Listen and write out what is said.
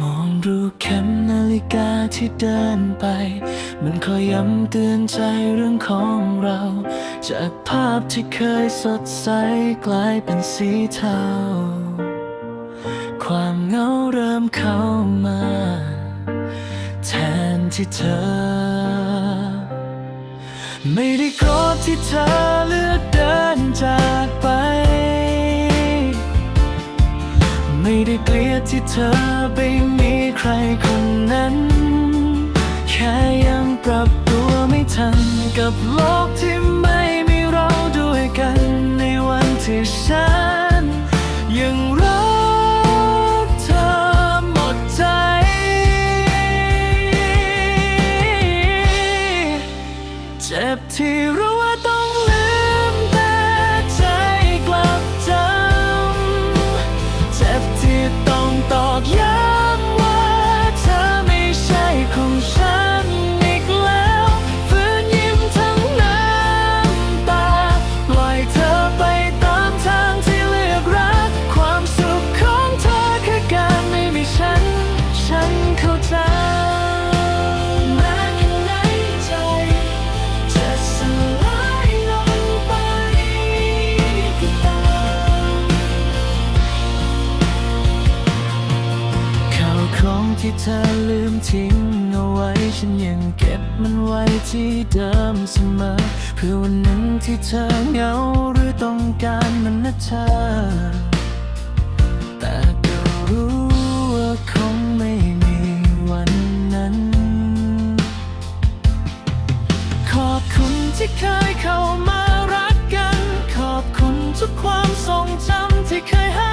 มองดูเข็มนาฬิกาที่เดินไป มันคอยย้ำเตือนใจเรื่องของเรา จากภาพที่เคยสดใสกลายเป็นสีเทา ความเหงาเริ่มเข้ามา แทนที่เธอ ไม่ได้โกรธ ที่เธอเลือกเดินจากไป ไม่ได้เกลียดที่เธอไปมีใครคนนั้น แค่ยังปรับตัวไม่ทันกับโลกที่ไม่มีเราด้วยกันในวันที่ฉันยังรักเธอหมดใจเจ็บที่รู้ เธอลืมทิ้งเอาไว้ ฉันยังเก็บมันไว้ที่เดิมเสมอ เพื่อวันหนึ่งที่เธอเหงาหรือต้องการมันนะเธอ แต่ก็รู้ว่าคงไม่มีวันนั้น ขอบคุณที่เคยเข้ามารักกัน ขอบคุณทุกความทรงจำที่เคยให้